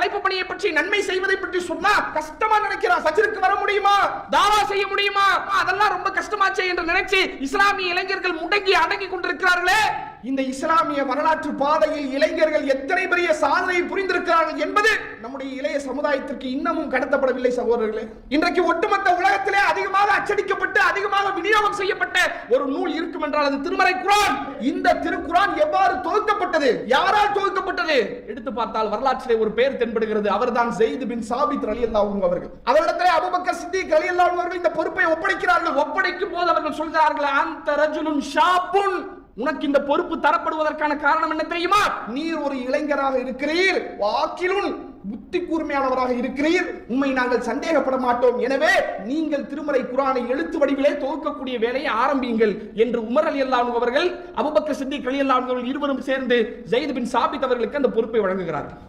அழைப்பு பணியை பற்றி நன்மை செய்வதை பற்றி சொன்னா கஷ்டமா நினைக்கிறான். சஜருக்கு வர முடியுமா? தாவா செய்ய முடியுமா? அதெல்லாம் ரொம்ப கஷ்டமாச்சே என்று நினைச்சு இஸ்லாமிய இளைஞர்கள் முடங்கி அடங்கி கொண்டிருக்கிறார்களே. இந்த இஸ்லாமிய வரலாற்று பாதையில் இளைஞர்கள் எத்தனை பெரிய சாதனை புரிந்திருக்கிறார்கள் என்பது நம்முடைய இளைய சமுதாயத்திற்கு இன்னமும் கடத்தப்படவில்லை சகோதரர்களே. இன்றைக்கு ஒட்டுமொத்த உலகத்திலே அதிகமாக அச்சடிக்கப்பட்டு அதிகமாக விநியோகம் செய்யப்பட்ட ஒரு நூல் இருக்கும் என்றால் அது திருமறை குரான். இந்த திருக்குரான் எவ்வாறு தொகுக்கப்பட்டது யாரால் துவக்கப்பட்டது எடுத்து பார்த்தால் வரலாற்றிலே ஒரு பெயர் தென்படுகிறது. அவர்தான் ஜெயித் பின் சாபித் ரலியல்லாஹு அவர்கள். அவரிடத்திலே அபுபக்க சித்திக் ரலியல்லாஹு அவர்கள் இந்த பொறுப்பை ஒப்படைக்கிறார்கள். ஒப்படைக்கும் போது அவர்கள் சொல்கிறார்கள் அந்த ரஜுலுன் ஷாப்புன் உனக்கு இந்த பொறுப்பு தரப்படுவதற்கான காரணம் என்ன தெரியுமா? நீர் ஒரு இளைஞராக இருக்கிறீர். வாக்கிலும் புத்தி கூர்மையானவராக இருக்கிறீர். உண்மை நாங்கள் சந்தேகப்பட மாட்டோம். எனவே நீங்கள் திருமறை குரானை எழுத்து வடிவிலே தொகுக்கக்கூடிய வேலையை ஆரம்பியுங்கள் என்று உமர் அலி அல்லாஹ் அவர்கள் அபுபக்கர் சித்திக் அலி அல்லாஹ் அவர்கள் இருவரும் சேர்ந்து ஜெயித் பின் சாபித் அவர்களுக்கு அந்த பொறுப்பை வழங்குகிறார்கள்.